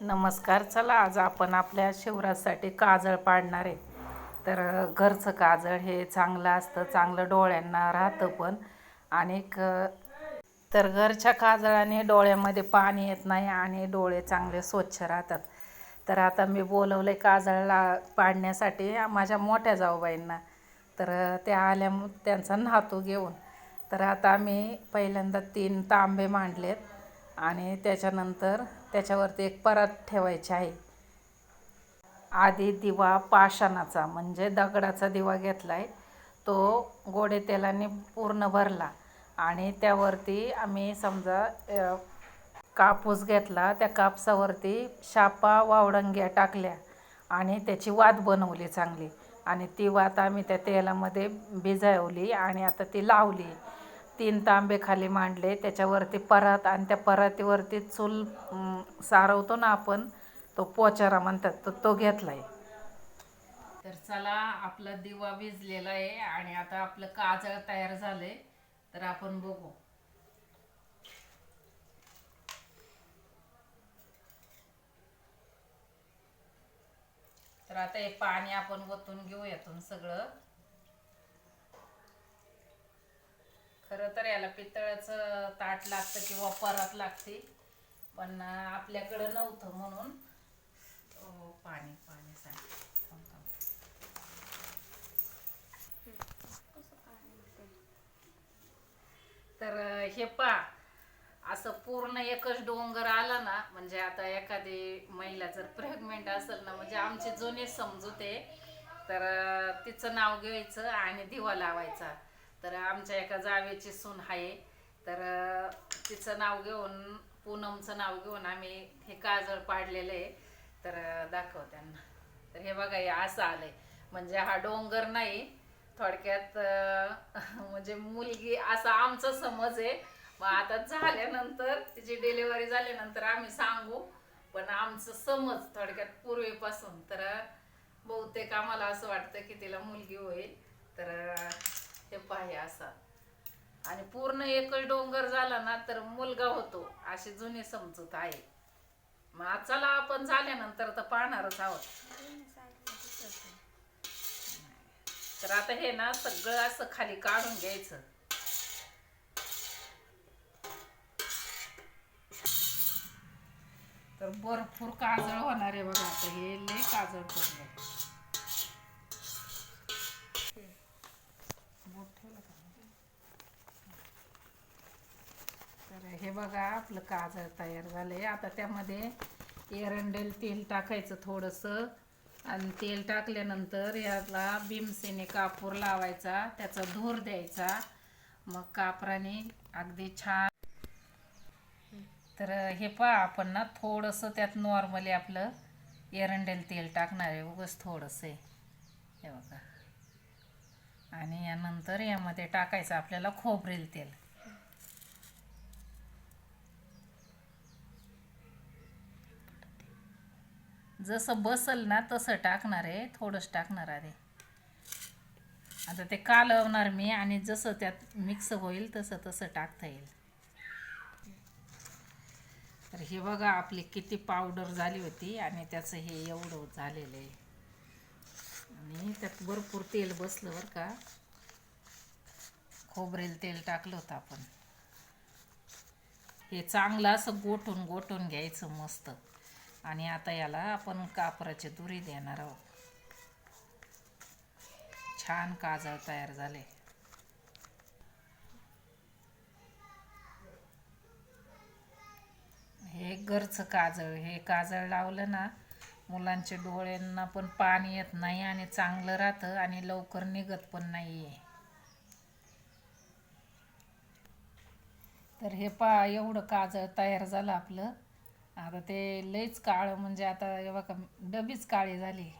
नमस्कार चला आज आपण आपल्या शिवरासाठी काजळ पाडणार आहे. तर घरचं काजळ हे चांगलं असतं चांगलं डोळ्यांना राहतं पण. आणि तर घरच्या काजळाने डोळ्यामध्ये पाणी येत नाही आणि डोळे चांगले स्वच्छ राहतात. तर आता मी बोलवले काजळला पाडण्यासाठी माझ्या मोठ्या जाऊबाईंना. तर त्या आल्या त्यांचा नातू घेऊन. तर आता मी पहिल्यांदा तीन तांबे मांडलेत आणि त्याच्यानंतर त्याच्यावरती एक परात ठेवायची आहे. आधी दिवा पाषाणाचा म्हणजे दगडाचा दिवा घेतला आहे तो गोडे तेलाने पूर्ण भरला आणि त्यावरती आम्ही समजा कापूस घेतला त्या कापसावरती शापा वावडंग्या टाकल्या आणि त्याची वात बनवली चांगली. आणि ती वात आम्ही त्या तेलामध्ये भिजवली आणि आता ती लावली. तीन तांबे खाली मांडले त्याच्यावरती परात आणि त्या परातीवरती चूल सारवतो ना आपण तो पोचारा म्हणतात तर तो घेतलाय. तर चला आपला दिवा भिजलेला आहे आणि आता आपलं काजळ तयार झालंय तर आपण बघू. तर आता हे पाणी आपण वतून घेऊ यातून सगळं. खरं तर याला पितळाचं ताट लागतं किंवा परत लागते. पण आपल्याकडं नव्हतं म्हणून. पाणी पाणी सांग. तर हे पा असं पूर्ण एकच डोंगर आला ना म्हणजे आता एखादी महिला जर प्रेग्नेंट असेल ना म्हणजे आमचे जुने समजूते. तर तिचं नाव घ्यायचं आणि दिवा लावायचा. तर आमच्या एका जावेची सून आहे. तर तिचं नाव घेऊन पूनमचं नाव घेऊन आम्ही हे काजळ पाडलेलं आहे. तर दाखव त्यांना. तर हे बघा हे असं आलंय. म्हणजे हा डोंगर नाही. थोडक्यात म्हणजे मुलगी असा आमचा समज आहे. मग आता झाल्यानंतर तिची डिलिव्हरी झाल्यानंतर आम्ही सांगू. पण आमचं समज थोडक्यात पूर्वीपासून. तर बहुतेक आम्हाला असं वाटतं की तिला मुलगी होईल. तर हे पाहे असा. आणि पूर्ण एकच डोंगर झाला ना तर मुलगा होतो. अशी जुनी समजूत आहे. मग आज आपण झाल्यानंतर तर पाहणारच आहोत. तर आता हे ना सगळं असं खाली काढून घ्यायचं. तर भरपूर काजळ होणार आहे बघा आता. हे लय काजळ पडलं हे बघा आपलं काजळ तयार झालं आहे आता त्यामध्ये एरंडेल तेल टाकायचं थोडंसं. आणि तेल टाकल्यानंतर याला भीमसेने कापूर लावायचा त्याचा धूर द्यायचा. मग कापराने अगदी छान. तर हे पहा आपण ना थोडंसं त्यात नॉर्मली आपलं एरंडेल तेल टाकणार आहे. उगस थोडंसं आहे. हे बघा. आणि यानंतर यामध्ये टाकायचं आपल्याला खोबरेल तेल. जसं बसल ना तसं टाकणार आहे. थोडंच टाकणार आहे आता ते कालवणार मी आणि जसं त्यात मिक्स होईल तसं तसं टाकता येईल. तर हे बघा आपली किती पावडर झाली होती आणि त्याचं हे एवढं झालेलं आहे. आणि त्यात भरपूर तेल बसलं बरं का. खोबरेल तेल टाकलं होतं आपण. हे चांगलं असं गोठून गोठून घ्यायचं मस्त. आणि आता याला आपण कापराची दुरी देणार आहोत. छान काजळ तयार झाले. हे घरचं काजळ हे काजळ लावलं ना मुलांच्या डोळ्यांना पण पाणी येत नाही आणि चांगलं राहतं आणि लवकर निघत पण नाही आहे तर हे पा एवढं काजळ तयार झालं आपलं. आता ते लईच काळं म्हणजे आता हे बघा डबीच काळी झाली.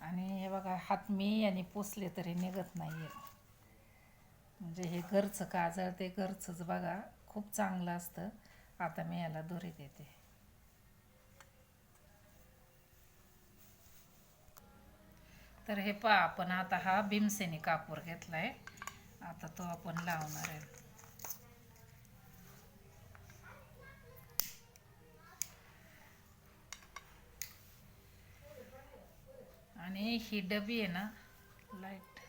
आणि हे बघा हात मी आणि पुसले तरी निघत नाही म्हणजे हे घरचं काजळ ते घरचंच बघा खूप चांगलं असतं. आता मी याला दोरी देते. तर हे पहा आपण आता हा भीमसेनी कापूर घेतला आहे आता तो आपण लावणार आहे. आणि ही डबी आहे ना लाइट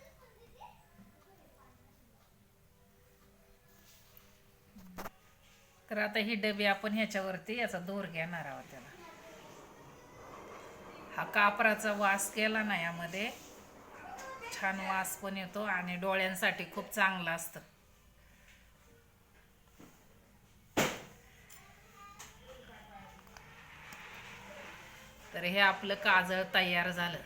तर आता ही डबी आपण ह्याच्यावरती याचा दोर घेणार आहोत त्याला. हा कापराचा वास केला ना यामध्ये. छान वास पण येतो आणि डोळ्यांसाठी खूप चांगलं असतं. तर हे आपलं काजळ तयार झालं.